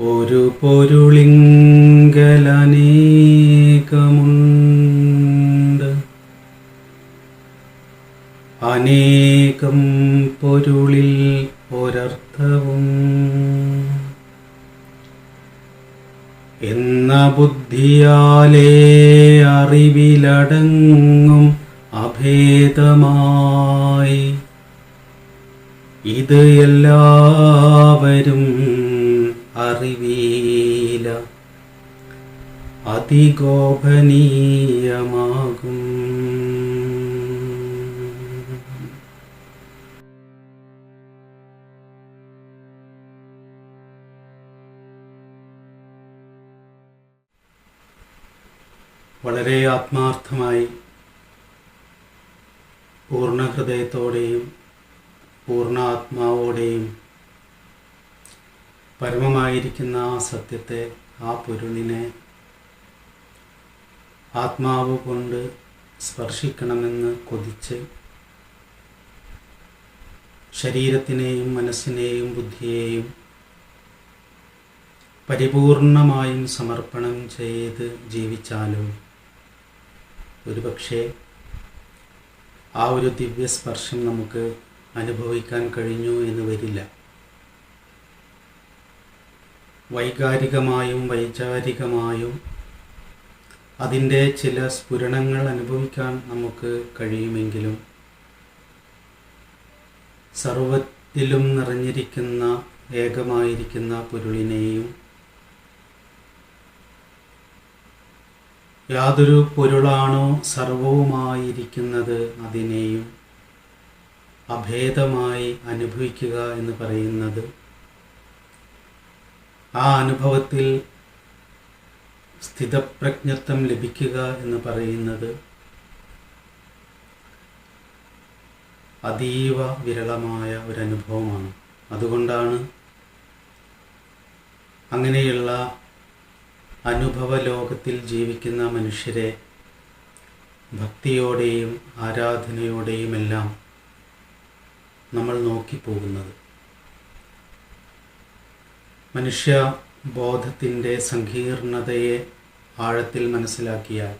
ഒരു പൊരുളിങ്കലനേകമുണ്ട്. അനേകം പൊരുളിൽ ഒരർത്ഥവും. എന്ന ബുദ്ധിയാലേ അറിവിലടങ്ങും അഭേദമായി. ഇത് എല്ലാവരും അറിവീല. അതിഗോപനീയമാകും. വളരെ ആത്മാർത്ഥമായി പൂർണ ഹൃദയത്തോടെയും പൂർണ ആത്മാവോടെയും പരമമായിരിക്കുന്ന ആ സത്യത്തെ ആ പൊരുളിനെ ആത്മാവ് കൊണ്ട് സ്പർശിക്കണമെന്ന് കൊതിച്ച് ശരീരത്തിനെയും മനസ്സിനെയും ബുദ്ധിയെയും പരിപൂർണമായും സമർപ്പണം ചെയ്ത് ജീവിച്ചാലും ഒരുപക്ഷെ ആ ഒരു ദിവ്യസ്പർശം നമുക്ക് അനുഭവിക്കാൻ കഴിഞ്ഞു എന്ന് വരില്ല. വൈകാരികമായും വൈചാരികമായും അതിന്റെ ചില സ്ഫുരണങ്ങൾ അനുഭവിക്കാൻ നമുക്ക് കഴിയുമെങ്കിലും സർവത്തിലും നിറഞ്ഞിരിക്കുന്ന ഏകമായിരിക്കുന്ന പൊരുളിനെയും യാതൊരു പൊരുളാണോ സർവവുമായിരിക്കുന്നത് അതിനെയും അഭേദമായി അനുഭവിക്കുക എന്ന് പറയുന്നത് ആ അനുഭവത്തിൽ സ്ഥിതപ്രജ്ഞത്വം ലഭിക്കുക എന്ന് പറയുന്നത് അതീവ വിരളമായ ഒരു അനുഭവമാണ് അതുകൊണ്ടാണ് അങ്ങനെയുള്ള അനുഭവ ലോകത്തിൽ ജീവിക്കുന്ന മനുഷ്യരെ ഭക്തിയോടെയും ആരാധനയോടെയുമെല്ലാം നമ്മൾ നോക്കിപ്പോകുന്നത്. മനുഷ്യ ബോധത്തിന്റെ സങ്കീർണതയെ ആഴത്തിൽ മനസ്സിലാക്കിയാൽ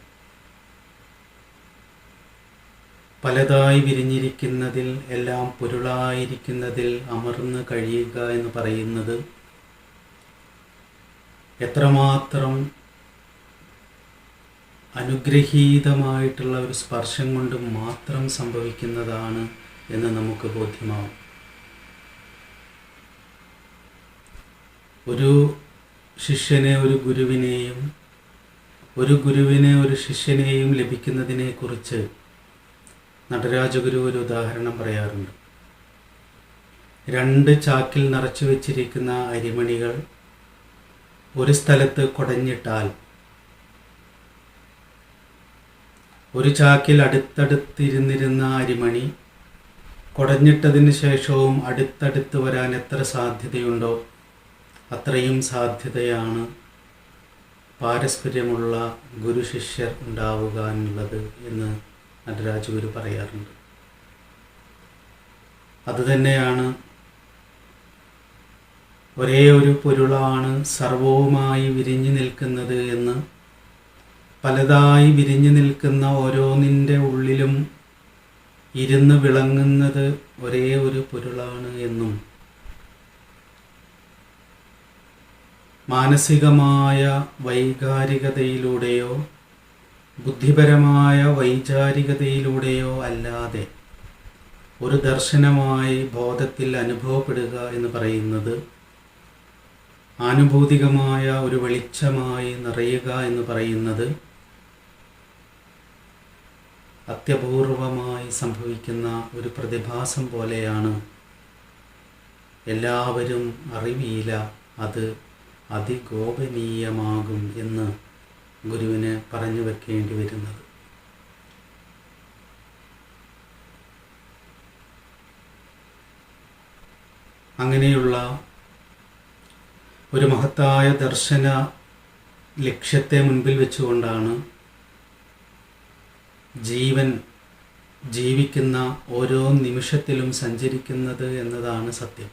പലതായി വിരിഞ്ഞിരിക്കുന്നതിൽ എല്ലാം പൊരുളായിരിക്കുന്നതിൽ അമർന്ന് കഴിയുക എന്ന് പറയുന്നത് എത്രമാത്രം അനുഗ്രഹീതമായിട്ടുള്ള ഒരു സ്പർശം കൊണ്ട് മാത്രം സംഭവിക്കുന്നതാണ് എന്ന് നമുക്ക് ബോധ്യമാവും. ഒരു ശിഷ്യനെ ഒരു ഗുരുവിനെയും ഒരു ഗുരുവിനെ ഒരു ശിഷ്യനെയും ലഭിക്കുന്നതിനെക്കുറിച്ച് നടരാജഗുരു ഒരു ഉദാഹരണം പറയാറുണ്ട്. രണ്ട് ചാക്കിൽ നിറച്ചു വെച്ചിരിക്കുന്ന അരിമണികൾ ഒരു സ്ഥലത്ത് കുടഞ്ഞിട്ടാൽ ഒരു ചാക്കിൽ അടുത്തടുത്തിരുന്നിരുന്ന അരിമണി കുടഞ്ഞിട്ടതിന് ശേഷവും അടുത്തടുത്ത് വരാൻ എത്ര സാധ്യതയുണ്ടോ അത്രയും സാധ്യതയാണ് പാരസ്പര്യമുള്ള ഗുരു ശിഷ്യർ ഉണ്ടാവുക എന്നുള്ളത് എന്ന് നടരാജ് ഗുരു പറയാറുണ്ട്. അതുതന്നെയാണ് ഒരേ ഒരു പൊരുളാണ് സർവവുമായി വിരിഞ്ഞു നിൽക്കുന്നത് എന്ന് പലതായി വിരിഞ്ഞു നിൽക്കുന്ന ഓരോന്നിന്റെ ഉള്ളിലും ഇരുന്ന് വിളങ്ങുന്നത് ഒരേ ഒരു പൊരുളാണ് എന്നും മാനസികമായ വൈകാരികതയിലൂടെയോ ബുദ്ധിപരമായ വൈചാരികതയിലൂടെയോ അല്ലാതെ ഒരു ദർശനമായി ബോധത്തിൽ അനുഭവപ്പെടുക എന്ന് പറയുന്നത് ആനുഭൂതികമായ ഒരു വെളിച്ചമായി നിറയുക എന്ന് പറയുന്നത് അത്യപൂർവമായി സംഭവിക്കുന്ന ഒരു പ്രതിഭാസം പോലെയാണ്. എല്ലാവരും അറിവിയില്ല അത് അതിഗോപനീയമാകും എന്ന് ഗുരുവിന് പറഞ്ഞു വെക്കേണ്ടി വരുന്നത്. അങ്ങനെയുള്ള ഒരു മഹത്തായ ദർശന ലക്ഷ്യത്തെ മുൻപിൽ വെച്ചുകൊണ്ടാണ് ജീവൻ ജീവിക്കുന്ന ഓരോ നിമിഷത്തിലും സഞ്ചരിക്കുന്നത് എന്നതാണ് സത്യം.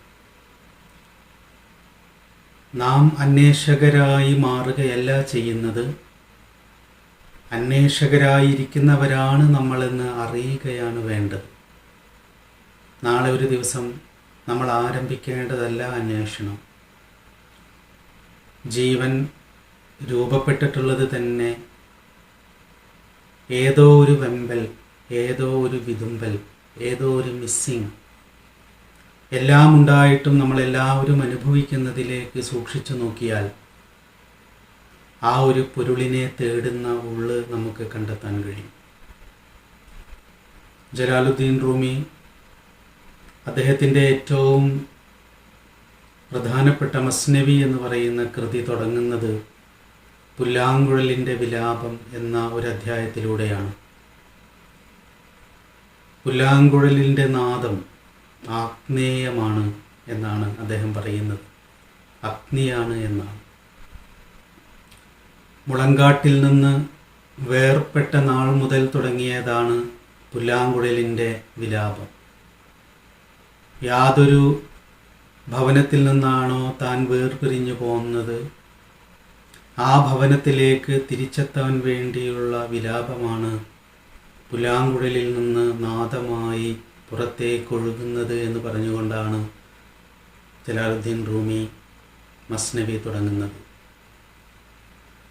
നാം അന്വേഷകരായി മാറുകയല്ല ചെയ്യുന്നത്. അന്വേഷകരായിരിക്കുന്നവരാണ് നമ്മളെന്ന് അറിയുകയാണ് വേണ്ടത്. നാളെ ഒരു ദിവസം നമ്മൾ ആരംഭിക്കേണ്ടതല്ല അന്വേഷണം. ജീവൻ രൂപപ്പെട്ടിട്ടുള്ളത് തന്നെ ഏതോ ഒരു വെമ്പൽ ഏതോ ഒരു വിതുമ്പൽ ഏതോ ഒരു മിസ്സിങ് എല്ലാം ഉണ്ടായിട്ടും നമ്മളെല്ലാവരും അനുഭവിക്കുന്നതിലേക്ക് സൂക്ഷിച്ചു നോക്കിയാൽ ആ ഒരു പൊരുളിനെ തേടുന്ന ഉള്ള് നമുക്ക് കണ്ടെത്താൻ കഴിയും. ജലാലുദ്ദീൻ റൂമി അദ്ദേഹത്തിന്റെ ഏറ്റവും പ്രധാനപ്പെട്ട മസ്നവി എന്ന് പറയുന്ന കൃതി തുടങ്ങുന്നത് പുല്ലാങ്കുഴലിന്റെ വിലാപം എന്ന ഒരു അധ്യായത്തിലൂടെയാണ്. പുല്ലാങ്കുഴലിന്റെ നാദം ആഗ്നേയമാണ് എന്നാണ് അദ്ദേഹം പറയുന്നത്. അഗ്നിയാണ് എന്നാണ്. മുളങ്കാട്ടിൽ നിന്ന് വേർപെട്ട നാൾ മുതൽ തുടങ്ങിയതാണ് പുല്ലാങ്കുഴലിന്റെ വിലാപം. യാതൊരു ഭവനത്തിൽ നിന്നാണോ താൻ വേർപിരിഞ്ഞു പോകുന്നത് ആ ഭവനത്തിലേക്ക് തിരിച്ചെത്താൻ വേണ്ടിയുള്ള വിലാപമാണ് പുലാങ്കുഴലിൽ നിന്ന് നാദമായി പുറത്തേക്കൊഴുകുന്നത് എന്ന് പറഞ്ഞുകൊണ്ടാണ് ജലാലുദ്ദീൻ റൂമി മസ്നവി തുടങ്ങുന്നത്.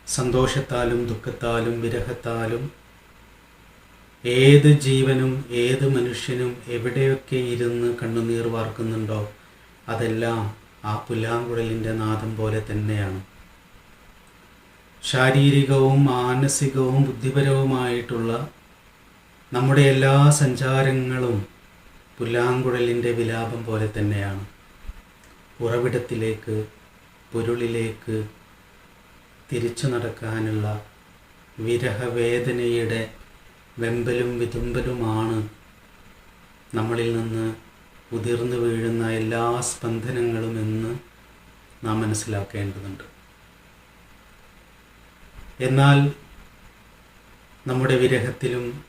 സന്തോഷത്താലും ദുഃഖത്താലും വിരഹത്താലും ഏത് ജീവനും ഏത് മനുഷ്യനും എവിടെയൊക്കെ ഇരുന്ന് കണ്ണുനീർ വാർക്കുന്നുണ്ടോ അതെല്ലാം ആ പുല്ലാങ്കുഴലിന്റെ നാദം പോലെ തന്നെയാണ്. ശാരീരികവും മാനസികവും ബുദ്ധിപരവുമായിട്ടുള്ള നമ്മുടെ എല്ലാ സഞ്ചാരങ്ങളും പുല്ലാങ്കുഴലിന്റെ വിലാപം പോലെ തന്നെയാണ്. ഉറവിടത്തിലേക്ക് പൊരുളിലേക്ക് തിരിച്ചു നടക്കാനുള്ള വിരഹവേദനയുടെ വെമ്പലും വിതുമ്പലുമാണ് നമ്മളിൽ നിന്ന് ഉതിർന്നു വീഴുന്ന എല്ലാ സ്പന്ദനങ്ങളും എന്ന് നാം മനസ്സിലാക്കേണ്ടതുണ്ട്. എന്നാൽ നമ്മുടെ വിരഹത്തിലും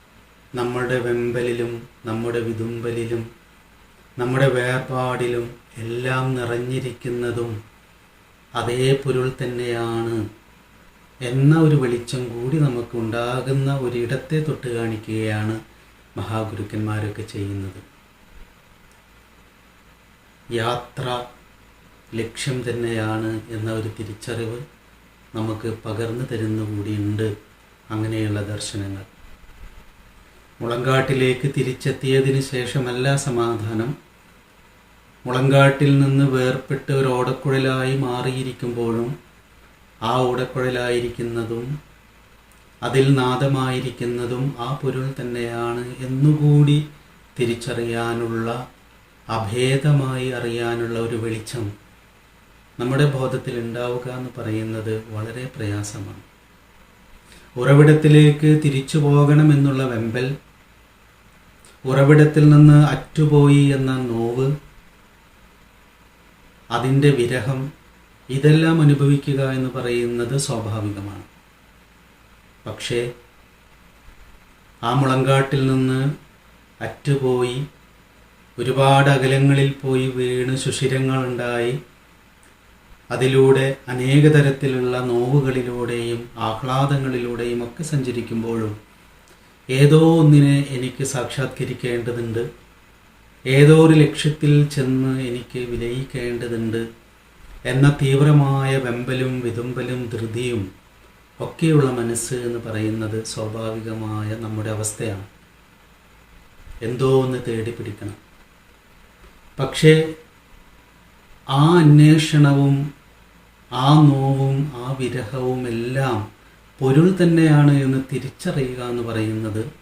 നമ്മുടെ വെമ്പലിലും നമ്മുടെ വിതുമ്പലിലും നമ്മുടെ വേർപാടിലും എല്ലാം നിറഞ്ഞിരിക്കുന്നതും അതേ പൊരുൾ തന്നെയാണ് എന്ന ഒരു വെളിച്ചം കൂടി നമുക്ക് ഉണ്ടാകുന്ന ഒരിടത്തെ തൊട്ട് കാണിക്കുകയാണ് മഹാഗുരുക്കന്മാരൊക്കെ ചെയ്യുന്നത്. യാത്ര ലക്ഷ്യം തന്നെയാണ് എന്ന ഒരു തിരിച്ചറിവ് നമുക്ക് പകർന്നു തരുന്നു കൂടിയുണ്ട് അങ്ങനെയുള്ള ദർശനങ്ങൾ. മുളങ്കാട്ടിലേക്ക് തിരിച്ചെത്തിയതിന് ശേഷമല്ല സമാധാനം. മുളങ്കാട്ടിൽ നിന്ന് വേർപെട്ട് ഒരു ഓടക്കുഴലായി മാറിയിരിക്കുമ്പോഴും ആ ഓടക്കുഴലായിരിക്കുന്നതും അതിൽ നാദമായിരിക്കുന്നതും ആ പൊരുൾ തന്നെയാണ് എന്നുകൂടി തിരിച്ചറിയാനുള്ള അഭേദമായി അറിയാനുള്ള ഒരു വെളിച്ചം നമ്മുടെ ബോധത്തിൽ ഉണ്ടാവുക എന്ന് പറയുന്നത് വളരെ പ്രയാസമാണ്. ഉറവിടത്തിലേക്ക് തിരിച്ചു പോകണമെന്നുള്ള വെമ്പൽ ഉറവിടത്തിൽ നിന്ന് അറ്റുപോയി എന്ന നോവ് അതിന്റെ വിരഹം ഇതെല്ലാം അനുഭവിക്കുക എന്ന് പറയുന്നത് സ്വാഭാവികമാണ്. പക്ഷേ ആ മുളങ്കാട്ടിൽ നിന്ന് അറ്റുപോയി ഒരുപാട് അകലങ്ങളിൽ പോയി വീണ് സുഷിരങ്ങളുണ്ടായി അതിലൂടെ അനേക തരത്തിലുള്ള നോവുകളിലൂടെയും ആഹ്ലാദങ്ങളിലൂടെയും ഒക്കെ സഞ്ചരിക്കുമ്പോഴും ഏതോ ഒന്നിനെ എനിക്ക് സാക്ഷാത്കരിക്കേണ്ടതുണ്ട്. ഏതോ ഒരു ലക്ഷ്യത്തിൽ ചെന്ന് എനിക്ക് വിലയിക്കേണ്ടതുണ്ട് എന്ന തീവ്രമായ വെമ്പലും വിതുമ്പലും ധൃതിയും ഒക്കെയുള്ള മനസ്സ് എന്ന് പറയുന്നത് സ്വാഭാവികമായ നമ്മുടെ അവസ്ഥയാണ്. എന്തോ ഒന്ന് തേടി പിടിക്കണം പക്ഷേ ആ അന്വേഷണവും ആ നോവും ആ വിരഹവും എല്ലാം പൊരുൾ തന്നെയാണ് എന്ന് തിരിച്ചറിയുക എന്ന് പറയുന്നത്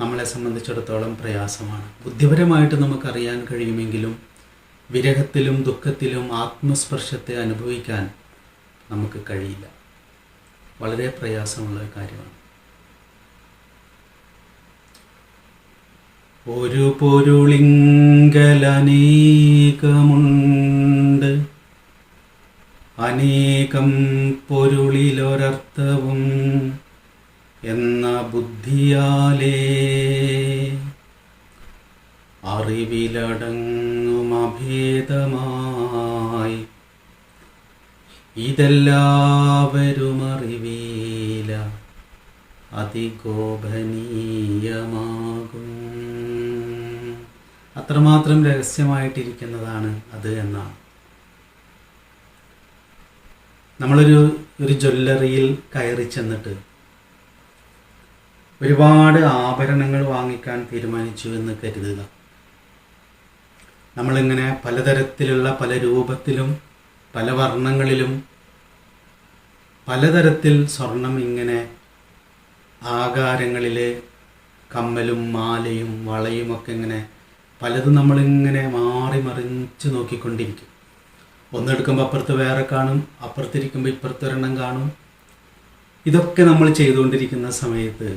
നമ്മളെ സംബന്ധിച്ചിടത്തോളം പ്രയാസമാണ്. ബുദ്ധിപരമായിട്ട് നമുക്കറിയാൻ കഴിയുമെങ്കിലും വിരഹത്തിലും ദുഃഖത്തിലും ആത്മസ്പർശത്തെ അനുഭവിക്കാൻ നമുക്ക് കഴിയില്ല. വളരെ പ്രയാസമുള്ള കാര്യമാണ്. ഒരു പൊരുളിങ്കലനേകമുണ്ട്. അനേകം പൊരുളിലൊരർത്ഥവും എന്ന ബുദ്ധിയാലേ. അറിവിലടങ്ങും അഭേദമായി ഇതെല്ലാവരും അറിവീല അതിഗോപനീയമാകും. അത്രമാത്രം രഹസ്യമായിട്ടിരിക്കുന്നതാണ് അത് എന്നാണ്. നമ്മളൊരു ഒരു ജ്വല്ലറിയിൽ കയറി ചെന്നിട്ട് ഒരുപാട് ആഭരണങ്ങൾ വാങ്ങിക്കാൻ തീരുമാനിച്ചു എന്ന് കരുതുക. നമ്മളിങ്ങനെ പലതരത്തിലുള്ള പല രൂപത്തിലും പല വർണങ്ങളിലും പലതരത്തിൽ സ്വർണം ഇങ്ങനെ ആകാരങ്ങളിൽ കമ്മലും മാലയും വളയും ഒക്കെ ഇങ്ങനെ പലതും നമ്മളിങ്ങനെ മാറി മറിച്ച് നോക്കിക്കൊണ്ടിരിക്കും. ഒന്നെടുക്കുമ്പോൾ അപ്പുറത്ത് വേറെ കാണും അപ്പുറത്തിരിക്കുമ്പോൾ ഇപ്പുറത്തൊരെണ്ണം കാണും. ഇതൊക്കെ നമ്മൾ ചെയ്തുകൊണ്ടിരിക്കുന്ന സമയത്ത്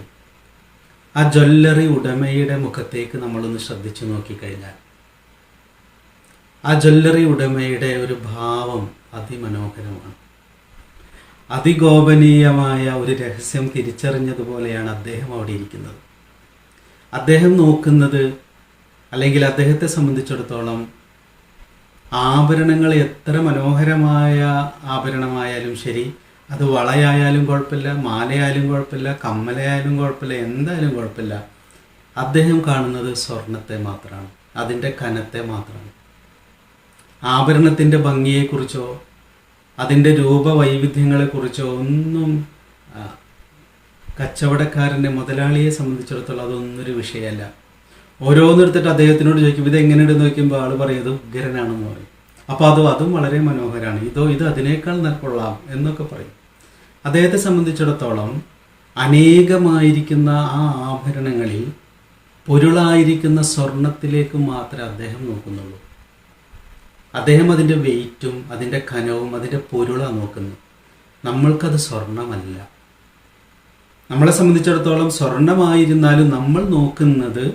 ആ ജ്വല്ലറി ഉടമയുടെ മുഖത്തേക്ക് നമ്മളൊന്ന് ശ്രദ്ധിച്ചു നോക്കിക്കഴിഞ്ഞാൽ ആ ജ്വല്ലറി ഉടമയുടെ ഒരു ഭാവം അതിമനോഹരമാണ്. അതിഗോപനീയമായ ഒരു രഹസ്യം തിരിച്ചറിഞ്ഞതുപോലെയാണ് അദ്ദേഹം അവിടെ ഇരിക്കുന്നത്. അദ്ദേഹം നോക്കുന്നത് അല്ലെങ്കിൽ അദ്ദേഹത്തെ സംബന്ധിച്ചിടത്തോളം ആഭരണങ്ങൾ എത്ര മനോഹരമായ ആഭരണമായാലും ശരി അത് വളയായാലും കുഴപ്പമില്ല മാലയായാലും കുഴപ്പമില്ല കമ്മലയായാലും കുഴപ്പമില്ല എന്തായാലും കുഴപ്പമില്ല. അദ്ദേഹം കാണുന്നത് സ്വർണത്തെ മാത്രമാണ് അതിന്റെ കനത്തെ മാത്രമാണ്. ആഭരണത്തിന്റെ ഭംഗിയെക്കുറിച്ചോ അതിന്റെ രൂപവൈവിധ്യങ്ങളെക്കുറിച്ചോ ഒന്നും കച്ചവടക്കാരന്റെ മുതലാളിയെ സംബന്ധിച്ചിടത്തോളം അതൊന്നൊരു വിഷയമല്ല. ഓരോന്നെടുത്തിട്ട് അദ്ദേഹത്തിനോട് ചോദിക്കും ഇത് എങ്ങനെയുണ്ട് നോക്കുമ്പോൾ ആൾ പറയുന്നത് ഉഗ്രനാണെന്ന് പറയും. അപ്പോൾ അത് അതും വളരെ മനോഹരമാണ് ഇതോ ഇത് അതിനേക്കാൾ കൊള്ളാം എന്നൊക്കെ പറയും. അദ്ദേഹത്തെ സംബന്ധിച്ചിടത്തോളം അനേകമായിരിക്കുന്ന ആ ആഭരണങ്ങളിൽ പൊരുളായിരിക്കുന്ന സ്വർണത്തിലേക്ക് മാത്രമേ അദ്ദേഹം നോക്കുന്നുള്ളൂ. അദ്ദേഹം അതിന്റെ വെയിറ്റും അതിന്റെ കനവും അതിന്റെ പൊരുളാണ് നോക്കുന്നത് നമ്മൾക്കത് സ്വർണമല്ല. നമ്മളെ സംബന്ധിച്ചിടത്തോളം സ്വർണമായിരുന്നാലും നമ്മൾ നോക്കുന്നത്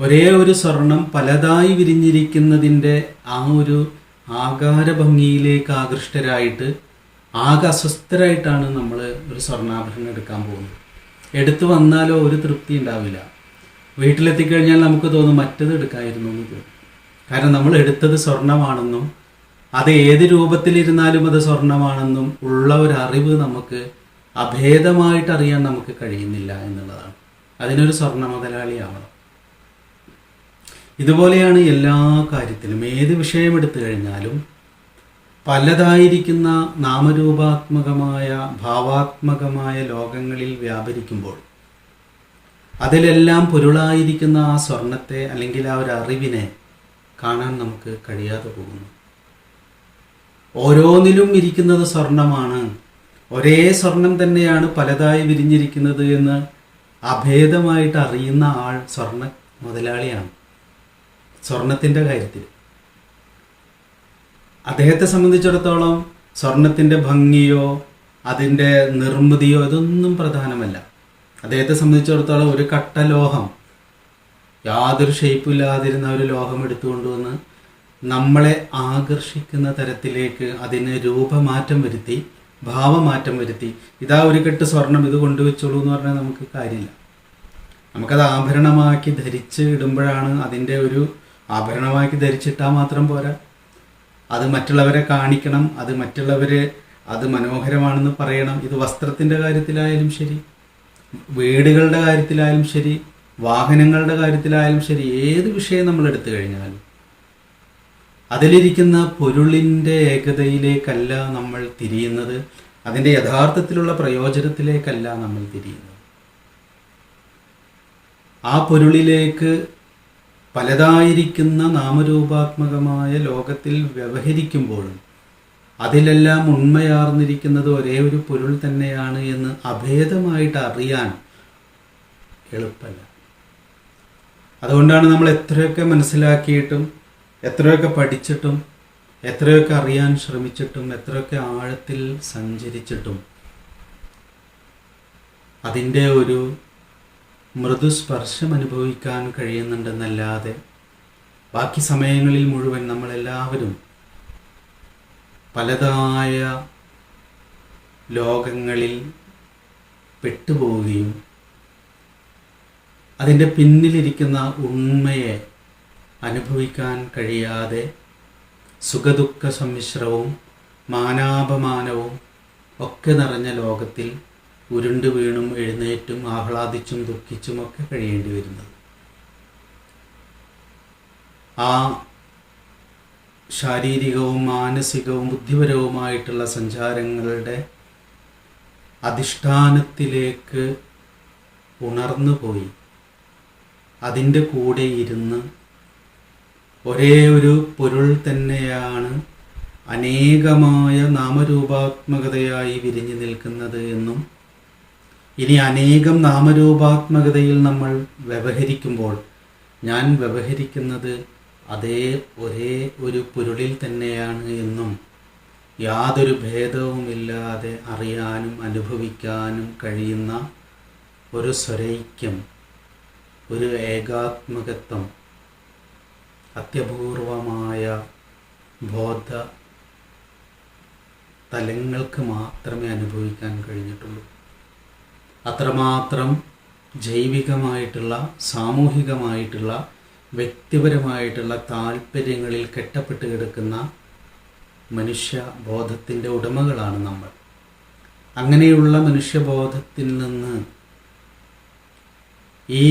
ഒരേ ഒരു സ്വർണം പലതായി വിരിഞ്ഞിരിക്കുന്നതിന്റെ ആ ഒരു ആകാര ഭംഗിയിലേക്ക് ആകൃഷ്ടരായിട്ട് ആകെ അസ്വസ്ഥരായിട്ടാണ് നമ്മൾ ഒരു സ്വർണാഭരണം എടുക്കാൻ പോകുന്നത്. എടുത്തു വന്നാലോ ഒരു തൃപ്തി ഉണ്ടാവില്ല. വീട്ടിലെത്തിക്കഴിഞ്ഞാൽ നമുക്ക് തോന്നും മറ്റത് എടുക്കായിരുന്നു എന്ന് തോന്നും. കാരണം നമ്മൾ എടുത്തത് സ്വർണമാണെന്നും അത് ഏത് രൂപത്തിലിരുന്നാലും അത് സ്വർണമാണെന്നും ഉള്ള ഒരു അറിവ് നമുക്ക് അഭേദമായിട്ട് അറിയാൻ നമുക്ക് കഴിയുന്നില്ല എന്നുള്ളതാണ്. അതിനൊരു സ്വർണ മുതലാളിയാവണം. ഇതുപോലെയാണ് എല്ലാ കാര്യത്തിലും. ഏത് വിഷയമെടുത്തു കഴിഞ്ഞാലും പലതായിരിക്കുന്ന നാമരൂപാത്മകമായ ഭാവാത്മകമായ ലോകങ്ങളിൽ വ്യാപരിക്കുമ്പോൾ അതിലെല്ലാം പൊരുളായിരിക്കുന്ന ആ സ്വർണത്തെ അല്ലെങ്കിൽ ആ ഒരു അറിവിനെ കാണാൻ നമുക്ക് കഴിയാതെ പോകുന്നു. ഓരോന്നിലും ഇരിക്കുന്നത് സ്വർണമാണ്. ഒരേ സ്വർണം തന്നെയാണ് പലതായി വിരിഞ്ഞിരിക്കുന്നത് എന്ന് അഭേദമായിട്ട് അറിയുന്ന ആൾ സ്വർണ മുതലാളിയാണ്. സ്വർണത്തിന്റെ കാര്യത്തിൽ അദ്ദേഹത്തെ സംബന്ധിച്ചിടത്തോളം സ്വർണത്തിന്റെ ഭംഗിയോ അതിന്റെ നിർമ്മിതിയോ ഇതൊന്നും പ്രധാനമല്ല. അദ്ദേഹത്തെ സംബന്ധിച്ചിടത്തോളം ഒരു കട്ട ലോഹം യാതൊരു ഷേപ്പും ഒരു ലോഹം എടുത്തുകൊണ്ടുവന്ന് നമ്മളെ ആകർഷിക്കുന്ന തരത്തിലേക്ക് അതിന് രൂപമാറ്റം വരുത്തി ഭാവമാറ്റം വരുത്തി. ഇതാ ഒരു കെട്ട് സ്വർണം ഇത് കൊണ്ടുവച്ചോളൂ എന്ന് പറഞ്ഞാൽ നമുക്ക് കാര്യമില്ല. നമുക്കത് ആഭരണമാക്കി ധരിച്ച് ഇടുമ്പോഴാണ് അതിന്റെ ഒരു ആഭരണമാക്കി ധരിച്ചിട്ടാൽ മാത്രം പോരാ. അത് മറ്റുള്ളവരെ കാണിക്കണം അത് മറ്റുള്ളവരെ അത് മനോഹരമാണെന്ന് പറയണം. ഇത് വസ്ത്രത്തിന്റെ കാര്യത്തിലായാലും ശരി വീടുകളുടെ കാര്യത്തിലായാലും ശരി വാഹനങ്ങളുടെ കാര്യത്തിലായാലും ശരി ഏത് വിഷയം നമ്മൾ എടുത്തു കഴിഞ്ഞാലും. അതിലിരിക്കുന്ന പൊരുളിന്റെ ഏകതയിലേക്കല്ല നമ്മൾ തിരിയുന്നത്. അതിന്റെ യഥാർത്ഥത്തിലുള്ള പ്രയോജനത്തിലേക്കല്ല നമ്മൾ തിരിയുന്നത്. ആ പൊരുളിലേക്ക് പലതായിരിക്കുന്ന നാമരൂപാത്മകമായ ലോകത്തിൽ വ്യവഹരിക്കുമ്പോഴും അതിലെല്ലാം ഉണ്മയാർന്നിരിക്കുന്നത് ഒരേ ഒരു പൊരുൾ തന്നെയാണ് എന്ന് അഭേദമായിട്ട് അറിയാൻ എളുപ്പമല്ല അതുകൊണ്ടാണ് നമ്മൾ എത്രയൊക്കെ മനസ്സിലാക്കിയിട്ടും എത്രയൊക്കെ പഠിച്ചിട്ടും എത്രയൊക്കെ അറിയാൻ ശ്രമിച്ചിട്ടും എത്രയൊക്കെ ആഴത്തിൽ സഞ്ചരിച്ചിട്ടും അതിന്റെ ഒരു മൃദുസ്പർശം അനുഭവിക്കാൻ കഴിയുന്നുണ്ടെന്നല്ലാതെ ബാക്കി സമയങ്ങളിൽ മുഴുവൻ നമ്മളെല്ലാവരും പലതായ ലോകങ്ങളിൽ പെട്ടുപോവുകയും അതിന്റെ പിന്നിലിരിക്കുന്ന ഉണ്മയെ അനുഭവിക്കാൻ കഴിയാതെ സുഖദുഃഖ സമ്മിശ്രവും മാനാപമാനവും ഒക്കെ നിറഞ്ഞ ലോകത്തിൽ ഉരുണ്ടു വീണും എഴുന്നേറ്റും ആഹ്ലാദിച്ചും ദുഃഖിച്ചും ഒക്കെ കഴിയേണ്ടി വരുന്നത്. ആ ശാരീരികവും മാനസികവും ബുദ്ധിപരവുമായിട്ടുള്ള സഞ്ചാരങ്ങളുടെ അധിഷ്ഠാനത്തിലേക്ക് ഉണർന്നു പോയി. അതിന്റെ കൂടെ ഇരുന്ന് ഒരേ ഒരു പൊരുൾ തന്നെയാണ് അനേകമായ നാമരൂപാത്മകതയായി വിരിഞ്ഞു നിൽക്കുന്നത് എന്നും ഇനി അനേകം നാമരൂപാത്മകതയിൽ നമ്മൾ വ്യവഹരിക്കുമ്പോൾ ഞാൻ വ്യവഹരിക്കുന്നത് അതേ ഒരേ ഒരു പുരുളിൽ തന്നെയാണ് എന്നും യാതൊരു ഭേദവുമില്ലാതെ അറിയാനും അനുഭവിക്കാനും കഴിയുന്ന ഒരു സ്വരൈക്യം ഒരു ഏകാത്മകത്വം അത്യപൂർവമായ ബോധ തലങ്ങൾക്ക് മാത്രമേ അനുഭവിക്കാൻ കഴിഞ്ഞിട്ടുള്ളൂ. അത്രമാത്രം ജൈവികമായിട്ടുള്ള സാമൂഹികമായിട്ടുള്ള വ്യക്തിപരമായിട്ടുള്ള താല്പര്യങ്ങളിൽ കെട്ടപ്പെട്ട് കിടക്കുന്ന മനുഷ്യ ബോധത്തിന്റെ ഉടമകളാണ് നമ്മൾ. അങ്ങനെയുള്ള മനുഷ്യബോധത്തിൽ നിന്ന് ഈ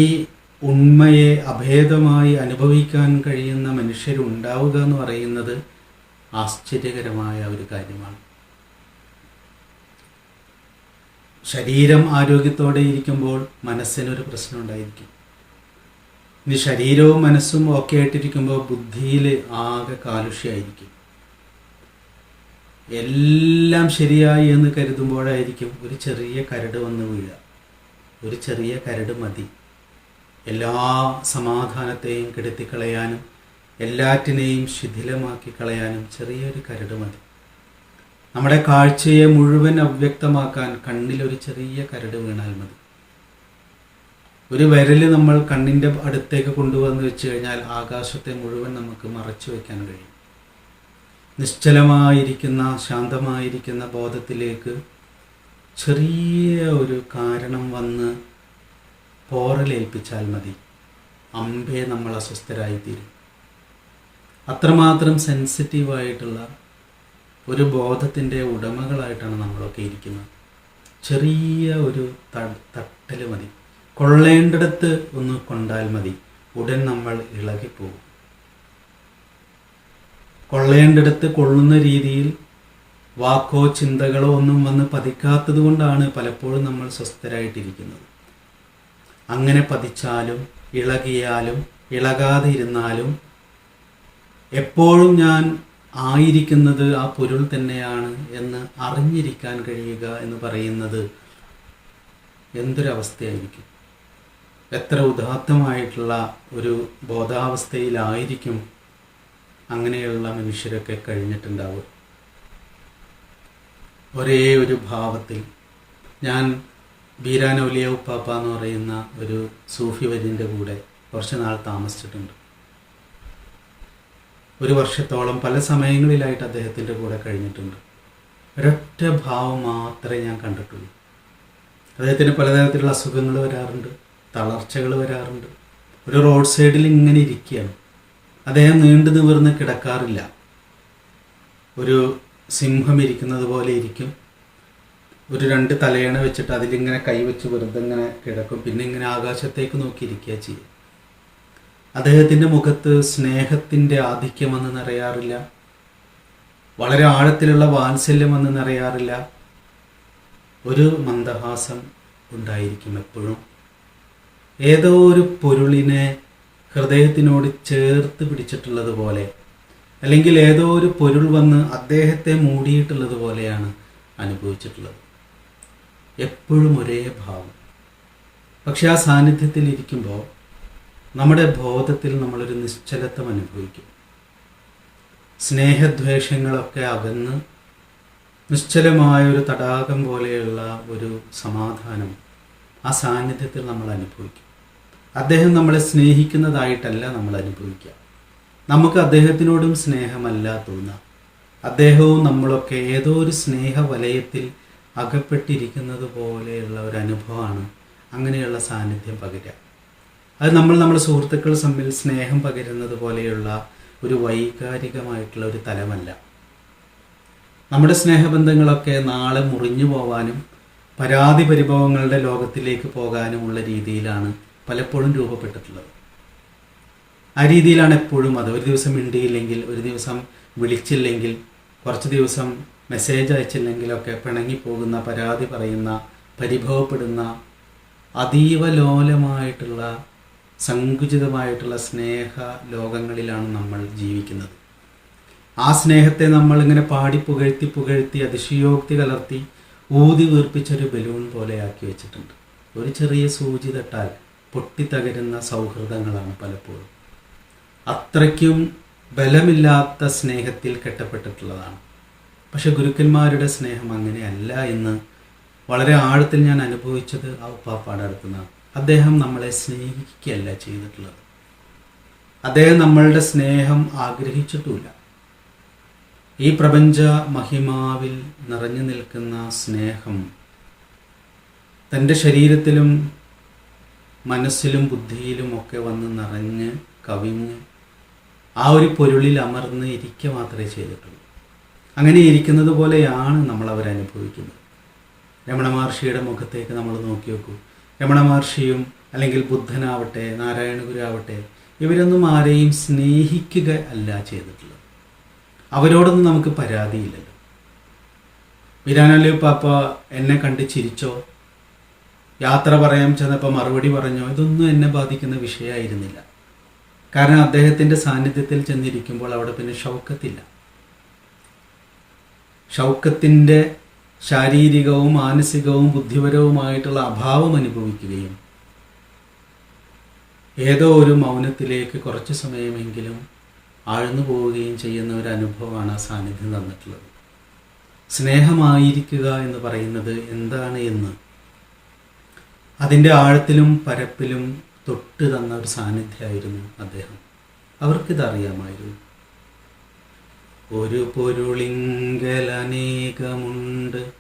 ഉണ്മയെ അഭേദമായി അനുഭവിക്കാൻ കഴിയുന്ന മനുഷ്യരുണ്ടാവുക എന്ന് പറയുന്നത് ആശ്ചര്യകരമായ ഒരു കാര്യമാണ്. ശരീരം ആരോഗ്യത്തോടെ ഇരിക്കുമ്പോൾ മനസ്സിനൊരു പ്രശ്നം ഉണ്ടായിരിക്കും. ഇനി ശരീരവും മനസ്സും ഒക്കെ ആയിട്ടിരിക്കുമ്പോൾ ബുദ്ധിയിൽ ആകെ കാലുഷ്യമായിരിക്കും എല്ലാം ശരിയായി എന്ന് കരുതുമ്പോഴായിരിക്കും ഒരു ചെറിയ കരട് വന്ന് വീഴുക. ഒരു ചെറിയ കരട് മതി. എല്ലാ സമാധാനത്തെയും കെടുത്തിക്കളയാനും എല്ലാറ്റിനെയും ശിഥിലമാക്കി കളയാനും ചെറിയൊരു കരട് മതി. നമ്മുടെ കാഴ്ചയെ മുഴുവൻ അവ്യക്തമാക്കാൻ കണ്ണിലൊരു ചെറിയ കരട് വീണാൽ മതി. ഒരു വിരൽ നമ്മൾ കണ്ണിന്റെ അടുത്തേക്ക് കൊണ്ടുവന്ന് വെച്ച് കഴിഞ്ഞാൽ ആകാശത്തെ മുഴുവൻ നമുക്ക് മറച്ചു വയ്ക്കാൻ കഴിയും. നിശ്ചലമായിരിക്കുന്ന ശാന്തമായിരിക്കുന്ന ബോധത്തിലേക്ക് ചെറിയ ഒരു കാരണം വന്ന് പോറലേൽപ്പിച്ചാൽ മതി. അമ്പേ നമ്മൾ അസ്വസ്ഥരായിത്തീരും. അത്രമാത്രം സെൻസിറ്റീവായിട്ടുള്ള ഒരു ബോധത്തിന്റെ ഉടമകളായിട്ടാണ് നമ്മളൊക്കെ ഇരിക്കുന്നത്. ചെറിയ ഒരു തട്ടൽ മതി. കൊള്ളേണ്ടിടത്ത് ഒന്ന് കൊണ്ടാൽ മതി. ഉടൻ നമ്മൾ ഇളകിപ്പോകും. കൊള്ളേണ്ടിടത്ത് കൊള്ളുന്ന രീതിയിൽ വാക്കോ ചിന്തകളോ ഒന്നും വന്ന് പതിക്കാത്തത് കൊണ്ടാണ് പലപ്പോഴും നമ്മൾ സ്വസ്ഥരായിട്ടിരിക്കുന്നത്. അങ്ങനെ പതിച്ചാലും ഇളകിയാലും ഇളകാതെ ഇരുന്നാലും എപ്പോഴും ഞാൻ ആയിരിക്കുന്നത് ആ പൊരുൾ തന്നെയാണ് എന്ന് അറിഞ്ഞിരിക്കാൻ കഴിയുക എന്ന് പറയുന്നത് എന്തൊരവസ്ഥയായിരിക്കും? എത്ര ഉദാത്തമായിട്ടുള്ള ഒരു ബോധാവസ്ഥയിലായിരിക്കും അങ്ങനെയുള്ള മനുഷ്യരൊക്കെ കഴിഞ്ഞിട്ടുണ്ടാവുക? ഒരേ ഒരു ഭാവത്തിൽ. ഞാൻ ബീരാനൗലിയ ഉപ്പാപ്പ എന്ന് പറയുന്ന ഒരു സൂഫി വര്യന്റെ കൂടെ കുറച്ച് നാൾ താമസിച്ചിട്ടുണ്ട്. ഒരു വർഷത്തോളം പല സമയങ്ങളിലായിട്ട് അദ്ദേഹത്തിന്റെ കൂടെ കഴിഞ്ഞിട്ടുണ്ട്. ഒരൊറ്റ ഭാവം മാത്രമേ ഞാൻ കണ്ടിട്ടുള്ളൂ. അദ്ദേഹത്തിന് പലതരത്തിലുള്ള അസുഖങ്ങൾ വരാറുണ്ട് തളർച്ചകൾ വരാറുണ്ട്. ഒരു റോഡ് സൈഡിൽ ഇങ്ങനെ ഇരിക്കുകയാണ്. അദ്ദേഹം നീണ്ടു നിവർന്ന് കിടക്കാറില്ല. ഒരു സിംഹം ഇരിക്കുന്നത് പോലെ ഇരിക്കും. ഒരു രണ്ട് തലയണ വെച്ചിട്ട് അതിലിങ്ങനെ കൈവച്ച് വെറുതെ ഇങ്ങനെ കിടക്കും. പിന്നെ ഇങ്ങനെ ആകാശത്തേക്ക് നോക്കിയിരിക്കുക ചെയ്യും. അദ്ദേഹത്തിന്റെ മുഖത്ത് സ്നേഹത്തിന്റെ ആധിക്യമെന്ന് നിറയാറില്ല. വളരെ ആഴത്തിലുള്ള വാത്സല്യം എന്ന് നിറയാറില്ല. ഒരു മന്ദഹാസം ഉണ്ടായിരിക്കും എപ്പോഴും. ഏതോ ഒരു പൊരുളിനെ ഹൃദയത്തിനോട് ചേർത്ത് പിടിച്ചിട്ടുള്ളത് പോലെ അല്ലെങ്കിൽ ഏതോ ഒരു പൊരുൾ വന്ന് അദ്ദേഹത്തെ മൂടിയിട്ടുള്ളത് പോലെയാണ് അനുഭവിച്ചിട്ടുള്ളത്. എപ്പോഴും ഒരേ ഭാവം. പക്ഷെ ആ സാന്നിധ്യത്തിൽ ഇരിക്കുമ്പോൾ നമ്മുടെ ബോധത്തിൽ നമ്മളൊരു നിശ്ചലത്വം അനുഭവിക്കും. സ്നേഹദ്വേഷങ്ങളൊക്കെ അകന്ന് നിശ്ചലമായ ഒരു തടാകം പോലെയുള്ള ഒരു സമാധാനം ആ സാന്നിധ്യത്തിൽ നമ്മൾ അനുഭവിക്കും. അദ്ദേഹം നമ്മളെ സ്നേഹിക്കുന്നതായിട്ടല്ല നമ്മൾ അനുഭവിക്കുക. നമുക്ക് അദ്ദേഹത്തിനോടും സ്നേഹമല്ല തോന്നുക അദ്ദേഹവും നമ്മളൊക്കെ ഏതോ ഒരു സ്നേഹ വലയത്തിൽ അകപ്പെട്ടിരിക്കുന്നത് പോലെയുള്ള ഒരു അനുഭവമാണ് അങ്ങനെയുള്ള സാന്നിധ്യം പകരുക. അത് നമ്മൾ നമ്മുടെ സുഹൃത്തുക്കൾ തമ്മിൽ സ്നേഹം പകരുന്നത് പോലെയുള്ള ഒരു വൈകാരികമായിട്ടുള്ള ഒരു തലമല്ല. നമ്മുടെ സ്നേഹബന്ധങ്ങളൊക്കെ നാളെ മുറിഞ്ഞു പോവാനും പരാതി പരിഭവങ്ങളുടെ ലോകത്തിലേക്ക് പോകാനുമുള്ള രീതിയിലാണ് പലപ്പോഴും രൂപപ്പെട്ടിട്ടുള്ളത്. ആ രീതിയിലാണ് എപ്പോഴും അത്. ഒരു ദിവസം മിണ്ടിയില്ലെങ്കിൽ ഒരു ദിവസം വിളിച്ചില്ലെങ്കിൽ കുറച്ച് ദിവസം മെസ്സേജ് അയച്ചില്ലെങ്കിലൊക്കെ പിണങ്ങിപ്പോകുന്ന പരാതി പറയുന്ന പരിഭവപ്പെടുന്ന അതീവ ലോലമായിട്ടുള്ള സങ്കുചിതമായിട്ടുള്ള സ്നേഹ ലോകങ്ങളിലാണ് നമ്മൾ ജീവിക്കുന്നത്. ആ സ്നേഹത്തെ നമ്മൾ ഇങ്ങനെ പാടി പുകഴ്ത്തി പുകഴ്ത്തി അതിശയോക്തി കലർത്തി ഊതി വീർപ്പിച്ചൊരു ബലൂൺ പോലെ ആക്കി വെച്ചിട്ടുണ്ട്. ഒരു ചെറിയ സൂചി തട്ടാൽ പൊട്ടിത്തകരുന്ന സൗഹൃദങ്ങളാണ് പലപ്പോഴും. അത്രയ്ക്കും ബലമില്ലാത്ത സ്നേഹത്തിൽ കെട്ടപ്പെട്ടിട്ടുള്ളതാണ്. പക്ഷെ ഗുരുക്കന്മാരുടെ സ്നേഹം അങ്ങനെയല്ല എന്ന് വളരെ ആഴത്തിൽ ഞാൻ അനുഭവിച്ചത് ആ ഉപ്പാപ്പാടെ അദ്ദേഹം നമ്മളെ സ്നേഹിക്കുകയല്ല ചെയ്തിട്ടുള്ളത്. അദ്ദേഹം നമ്മളുടെ സ്നേഹം ആഗ്രഹിച്ചിട്ടുമില്ല. ഈ പ്രപഞ്ച മഹിമാവിൽ നിറഞ്ഞു നിൽക്കുന്ന സ്നേഹം തന്റെ ശരീരത്തിലും മനസ്സിലും ബുദ്ധിയിലും ഒക്കെ വന്ന് നിറഞ്ഞ് കവിഞ്ഞ് ആ ഒരു പൊരുളിൽ അമർന്ന് ഇരിക്കുക മാത്രമേ ചെയ്തിട്ടുള്ളൂ. അങ്ങനെ ഇരിക്കുന്നത് പോലെയാണ് നമ്മൾ അവരനുഭവിക്കുന്നത് രമണ മഹർഷിയുടെ മുഖത്തേക്ക് നമ്മൾ നോക്കി നോക്കൂ. രമണ മഹർഷിയും അല്ലെങ്കിൽ ബുദ്ധനാവട്ടെ നാരായണ ഗുരു ആവട്ടെ ഇവരൊന്നും ആരെയും സ്നേഹിക്കുക അല്ല ചെയ്തിട്ടുള്ളത്. അവരോടൊന്നും നമുക്ക് പരാതിയില്ലല്ലോ. വിരാനല്ലു പാപ്പ എന്നെ കണ്ട് ചിരിച്ചോ? യാത്ര പറയാൻ ചെന്നപ്പോൾ മറുപടി പറഞ്ഞോ? ഇതൊന്നും എന്നെ ബാധിക്കുന്ന വിഷയമായിരുന്നില്ല. കാരണം അദ്ദേഹത്തിന്റെ സാന്നിധ്യത്തിൽ ചെന്നിരിക്കുമ്പോൾ അവിടെ പിന്നെ ഷൗക്കത്തില്ല. ഷൗക്കത്തിന്റെ ശാരീരികവും മാനസികവും ബുദ്ധിപരവുമായിട്ടുള്ള അഭാവം അനുഭവിക്കുകയും ഏതോ ഒരു മൗനത്തിലേക്ക് കുറച്ച് സമയമെങ്കിലും ആഴ്ന്നു പോവുകയും ചെയ്യുന്ന ഒരു അനുഭവമാണ് ആ സാന്നിധ്യം തന്നിട്ടുള്ളത്. സ്നേഹമായിരിക്കുക എന്ന് പറയുന്നത് എന്താണ് എന്ന് അതിന്റെ ആഴത്തിലും പരപ്പിലും തൊട്ട് തന്ന ഒരു സാന്നിധ്യമായിരുന്നു അദ്ദേഹം. അവർക്കിത് അറിയാമായിരുന്നു ഒരു പൊരുളിങ്കലനേകമുണ്ട്.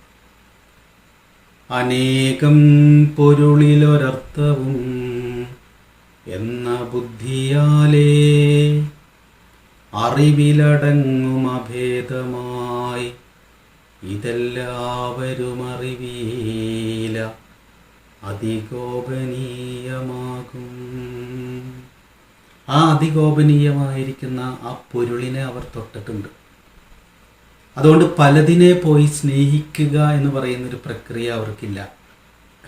അനേകം പൊരുളിലൊരർത്ഥവും എന്ന ബുദ്ധിയാലേ അറിവിലടങ്ങും അഭേദമായി. ഇതെല്ലാവരും അറിവീല അതിഗോപനീയമാകും. ആ അതിഗോപനീയമായിരിക്കുന്ന ആ പൊരുളിനെ അവർ തൊട്ടിട്ടുണ്ട്. അതുകൊണ്ട് പലതിനെ പോയി സ്നേഹിക്കുക എന്ന് പറയുന്നൊരു പ്രക്രിയ അവർക്കില്ല.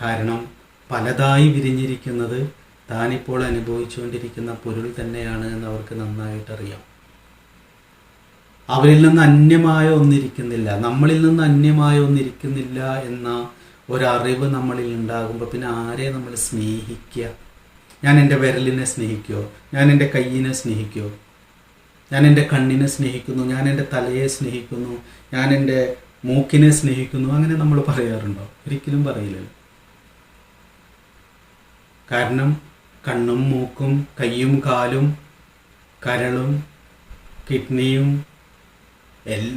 കാരണം പലതായി വിരിഞ്ഞിരിക്കുന്നത് താനിപ്പോൾ അനുഭവിച്ചുകൊണ്ടിരിക്കുന്ന പൊരുൾ തന്നെയാണ് എന്ന് അവർക്ക് നന്നായിട്ടറിയാം. അവരിൽ നിന്ന് അന്യമായ ഒന്നിരിക്കുന്നില്ല. നമ്മളിൽ നിന്ന് അന്യമായ ഒന്നിരിക്കുന്നില്ല എന്ന ഒരറിവ് നമ്മളിൽ ഉണ്ടാകുമ്പോൾ പിന്നെ ആരെ നമ്മൾ സ്നേഹിക്കുക ഞാൻ എന്റെ വിരലിനെ സ്നേഹിക്കുമോ ഞാൻ എന്റെ കയ്യിനെ സ്നേഹിക്കുമോ ഞാൻ എന്റെ കണ്ണിനെ സ്നേഹിക്കുന്നു ഞാൻ എന്റെ തലയെ സ്നേഹിക്കുന്നു ഞാൻ എന്റെ മൂക്കിനെ സ്നേഹിക്കുന്നു അങ്ങനെ നമ്മൾ പറയാറുണ്ടോ? ഒരിക്കലും പറയില്ലല്ലോ. കാരണം കണ്ണും മൂക്കും കയ്യും കാലും കരളും കിഡ്നിയും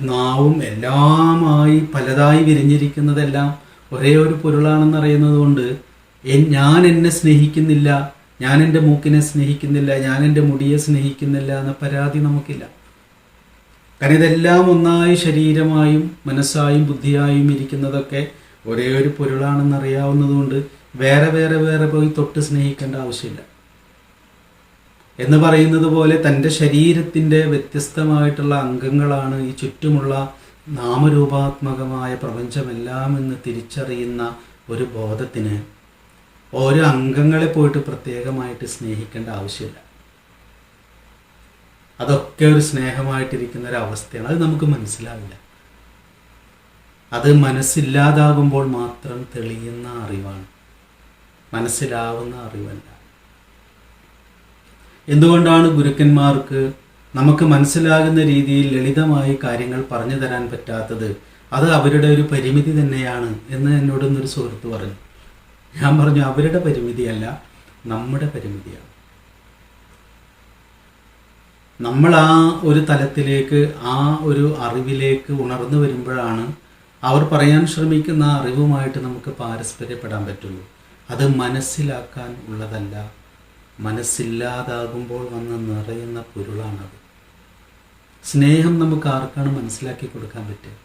നാവും എല്ലാമായി പലതായി വിരിഞ്ഞിരിക്കുന്നതെല്ലാം ഒരേ ഒരു പൊരുളാണെന്നറിയുന്നത് കൊണ്ട് ഞാൻ എന്നെ സ്നേഹിക്കുന്നില്ല ഞാൻ എന്റെ മൂക്കിനെ സ്നേഹിക്കുന്നില്ല ഞാൻ എന്റെ മുടിയെ സ്നേഹിക്കുന്നില്ല എന്ന പരാതി നമുക്കില്ല. കാരണം ഇതെല്ലാം ഒന്നായി ശരീരമായും മനസ്സായും ബുദ്ധിയായും ഇരിക്കുന്നതൊക്കെ ഒരേ ഒരു പൊരുളാണെന്ന് അറിയാവുന്നതുകൊണ്ട് വേറെ വേറെ വേറെ പോയി തൊട്ട് സ്നേഹിക്കേണ്ട ആവശ്യമില്ല. എന്ന് പറയുന്നത് പോലെ തന്റെ ശരീരത്തിന്റെ വ്യത്യസ്തമായിട്ടുള്ള അംഗങ്ങളാണ് ഈ ചുറ്റുമുള്ള നാമരൂപാത്മകമായ പ്രപഞ്ചമെല്ലാം എന്ന് തിരിച്ചറിയുന്ന ഒരു ബോധത്തിന് ഓരോ അംഗങ്ങളെ പോയിട്ട് പ്രത്യേകമായിട്ട് സ്നേഹിക്കേണ്ട ആവശ്യമില്ല. അതൊക്കെ ഒരു സ്നേഹമായിട്ടിരിക്കുന്ന ഒരു അവസ്ഥയാണ് അത് നമുക്ക് മനസ്സിലാവില്ല. അത് മനസ്സില്ലാതാകുമ്പോൾ മാത്രം തെളിയുന്ന അറിവാണ്. മനസ്സിലാവുന്ന അറിവല്ല. എന്തുകൊണ്ടാണ് ഗുരുക്കന്മാർക്ക് നമുക്ക് മനസ്സിലാകുന്ന രീതിയിൽ ലളിതമായി കാര്യങ്ങൾ പറഞ്ഞു തരാൻ പറ്റാത്തത്? അത് അവരുടെ ഒരു പരിമിതി തന്നെയാണ് എന്ന് എന്നോടൊന്നൊരു സുഹൃത്ത് പറഞ്ഞു. ഞാൻ പറഞ്ഞു അവരുടെ പരിമിതിയല്ല നമ്മുടെ പരിമിതിയാണ്. നമ്മൾ ആ ഒരു തലത്തിലേക്ക് ആ ഒരു അറിവിലേക്ക് ഉണർന്നു വരുമ്പോഴാണ് അവർ പറയാൻ ശ്രമിക്കുന്ന അറിവുമായിട്ട് നമുക്ക് പാരസ്പര്യപ്പെടാൻ പറ്റുള്ളൂ. അത് മനസ്സിലാക്കാൻ ഉള്ളതല്ല. മനസ്സില്ലാതാകുമ്പോൾ വന്ന് നിറയുന്ന പൊരുളാണത്. സ്നേഹം നമുക്ക് ആർക്കാണ് മനസ്സിലാക്കി കൊടുക്കാൻ പറ്റുക?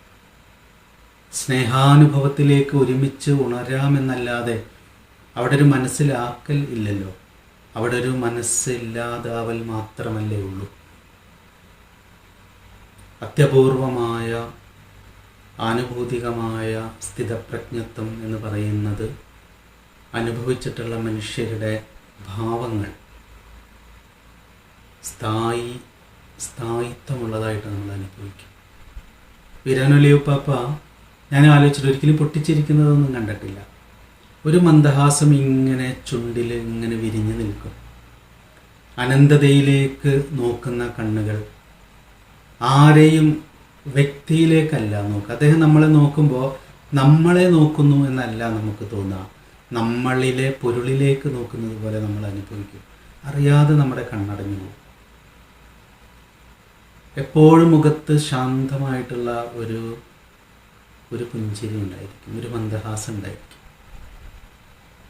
സ്നേഹാനുഭവത്തിലേക്ക് ഒരുമിച്ച് ഉണരാമെന്നല്ലാതെ അവിടെ ഒരു മനസ്സിലാക്കൽ ഇല്ലല്ലോ. അവിടെ ഒരു മനസ്സില്ലാതാവൽ മാത്രമല്ലേ ഉള്ളൂ. അത്യപൂർവമായ ആനുഭൂതികമായ സ്ഥിതപ്രജ്ഞത്വം എന്ന് പറയുന്നത് അനുഭവിച്ചിട്ടുള്ള മനുഷ്യരുടെ ഭാവങ്ങൾ. സ്ഥായി സ്ഥായിത്വമുള്ളതായിട്ട് നമ്മൾ അനുഭവിക്കും വിരാനൊലിയുപ്പാപ്പ ഞാൻ ആലോചിച്ചിട്ട് ഒരിക്കലും പൊട്ടിച്ചിരിക്കുന്നതൊന്നും കണ്ടിട്ടില്ല. ഒരു മന്ദഹാസം ഇങ്ങനെ ചുണ്ടിൽ ഇങ്ങനെ വിരിഞ്ഞു നിൽക്കും. അനന്തതയിലേക്ക് നോക്കുന്ന കണ്ണുകൾ. ആരെയും വ്യക്തിയിലേക്കല്ല നോക്കുക. അദ്ദേഹം നമ്മളെ നോക്കുമ്പോൾ നമ്മളെ നോക്കുന്നു എന്നല്ല നമുക്ക് തോന്നുക നമ്മളിലെ പൊരുളിലേക്ക് നോക്കുന്നത് പോലെ നമ്മൾ അനുഭവിക്കും. അറിയാതെ നമ്മുടെ കണ്ണടഞ്ഞു പോകും. എപ്പോഴും മുഖത്ത് ശാന്തമായിട്ടുള്ള ഒരു ഒരു പുഞ്ചിരി ഉണ്ടായിരിക്കും. ഒരു മന്ദഹാസം ഉണ്ടായിരിക്കും.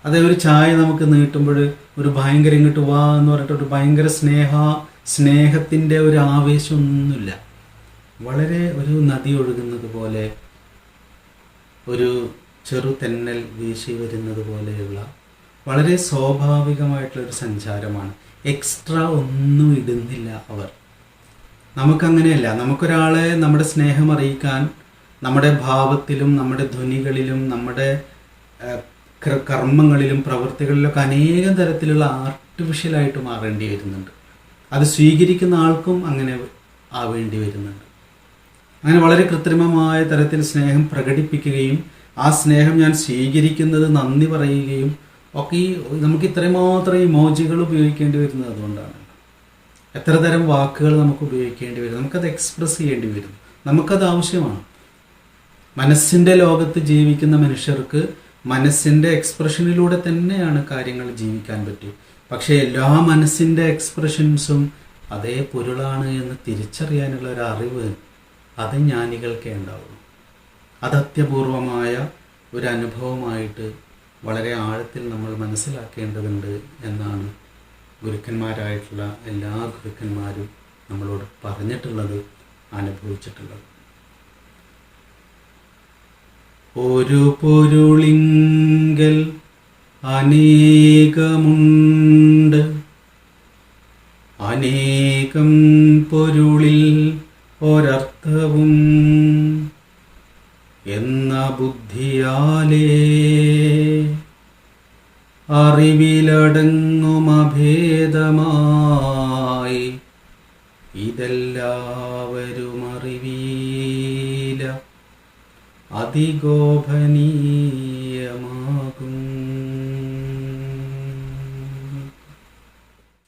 അതേ ഒരു ചായ നമുക്ക് നീട്ടുമ്പോൾ ഒരു ഭയങ്കര ഇങ്ങോട്ട് വാ എന്ന് പറഞ്ഞിട്ട് ഒരു ഭയങ്കര സ്നേഹ സ്നേഹത്തിന്റെ ഒരു ആവേശമൊന്നുമില്ല. വളരെ ഒരു നദി ഒഴുകുന്നത് പോലെ ഒരു ചെറു തെന്നൽ വീശി വരുന്നത് പോലെയുള്ള വളരെ സ്വാഭാവികമായിട്ടുള്ള ഒരു സഞ്ചാരമാണ്. എക്സ്ട്രാ ഒന്നും ഇടുന്നില്ല അവർ. നമുക്കങ്ങനെയല്ല. നമുക്കൊരാളെ നമ്മുടെ സ്നേഹം അറിയിക്കാൻ നമ്മുടെ ഭാവത്തിലും നമ്മുടെ ധ്വനികളിലും നമ്മുടെ കർമ്മങ്ങളിലും പ്രവൃത്തികളിലൊക്കെ അനേകം തരത്തിലുള്ള ആർട്ടിഫിഷ്യലായിട്ട് മാറേണ്ടി വരുന്നുണ്ട്. അത് സ്വീകരിക്കുന്ന ആൾക്കും അങ്ങനെ ആവേണ്ടി വരുന്നുണ്ട്. അങ്ങനെ വളരെ കൃത്രിമമായ തരത്തിൽ സ്നേഹം പ്രകടിപ്പിക്കുകയും ആ സ്നേഹം ഞാൻ സ്വീകരിക്കുന്നത് നന്ദി പറയുകയും ഒക്കെ ഈ നമുക്ക് ഇത്രയും മാത്രം ഇമോജികൾ ഉപയോഗിക്കേണ്ടി വരുന്നത് അതുകൊണ്ടാണ്. എത്ര തരം വാക്കുകൾ നമുക്ക് ഉപയോഗിക്കേണ്ടി വരും? നമുക്കത് എക്സ്പ്രസ് ചെയ്യേണ്ടി വരും. നമുക്കത് ആവശ്യമാണ്. മനസ്സിന്റെ ലോകത്ത് ജീവിക്കുന്ന മനുഷ്യർക്ക് മനസ്സിന്റെ എക്സ്പ്രഷനിലൂടെ തന്നെയാണ് കാര്യങ്ങൾ ജീവിക്കാൻ പറ്റും. പക്ഷേ എല്ലാ മനസ്സിന്റെ എക്സ്പ്രഷൻസും അതേ പൊരുളാണ് എന്ന് തിരിച്ചറിയാനുള്ള ഒരു അറിവ് അത് ജ്ഞാനികൾക്കേ ഉണ്ടാവുള്ളൂ അത് അത്യപൂർവമായ ഒരു അനുഭവമായിട്ട് വളരെ ആഴത്തിൽ നമ്മൾ മനസ്സിലാക്കേണ്ടതുണ്ട് എന്നാണ് ഗുരുക്കന്മാരായിട്ടുള്ള എല്ലാ ഗുരുക്കന്മാരും നമ്മളോട് പറഞ്ഞിട്ടുള്ളത് അനുഭവിച്ചിട്ടുള്ളത്. ഒരു പൊരുളിങ്കൽ അനേകമുണ്ട്. അനേകം പൊരുളിൽ ഒരർത്ഥവും എന്ന ബുദ്ധിയാലേ അറിവിലടങ്ങും അഭേദമായി. ഇതെല്ലാവരും അറിവീല अतिगोभनीयमा